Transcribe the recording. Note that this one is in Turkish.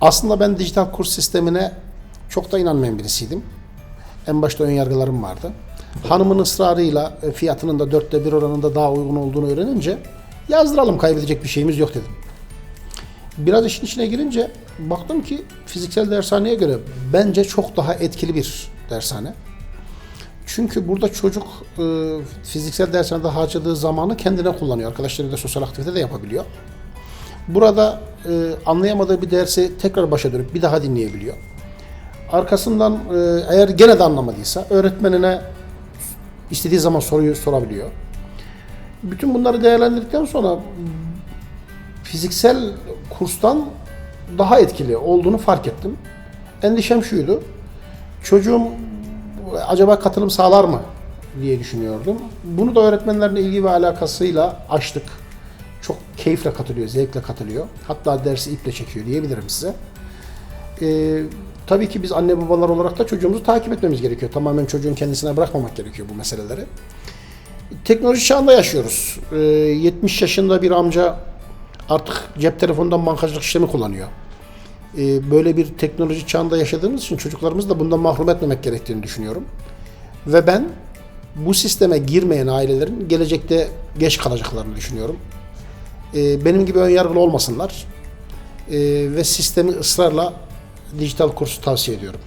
Aslında ben dijital kurs sistemine çok da inanmayan birisiydim. En başta ön yargılarım vardı. Hanımın ısrarıyla e, fiyatının da dörtte bir oranında daha uygun olduğunu öğrenince yazdıralım kaybedecek bir şeyimiz yok dedim. Biraz işin içine girince baktım ki fiziksel dershaneye göre bence çok daha etkili bir dershane. Çünkü burada çocuk e, fiziksel dershanede harcadığı zamanı kendine kullanıyor. Arkadaşlarıyla sosyal aktivite de yapabiliyor. Burada e, anlayamadığı bir dersi tekrar başa dönüp bir daha dinleyebiliyor. Arkasından e, eğer gene de anlamadıysa öğretmenine istediği zaman soruyu sorabiliyor. Bütün bunları değerlendirdikten sonra fiziksel kurstan daha etkili olduğunu fark ettim. Endişem şuydu. Çocuğum acaba katılım sağlar mı diye düşünüyordum. Bunu da öğretmenlerin ilgi ve alakasıyla açtık. Çok keyifle katılıyor, zevkle katılıyor. Hatta dersi iple çekiyor diyebilirim size. Ee, tabii ki biz anne babalar olarak da çocuğumuzu takip etmemiz gerekiyor. Tamamen çocuğun kendisine bırakmamak gerekiyor bu meseleleri. Teknoloji çağında yaşıyoruz. Ee, 70 yaşında bir amca artık cep telefonundan bankacılık işlemi kullanıyor. Ee, böyle bir teknoloji çağında yaşadığımız için çocuklarımızı da bundan mahrum etmemek gerektiğini düşünüyorum. Ve ben bu sisteme girmeyen ailelerin gelecekte geç kalacaklarını düşünüyorum. Ee, benim gibi ön yargılı olmasınlar. Ee, ve sistemi ısrarla dijital kursu tavsiye ediyorum.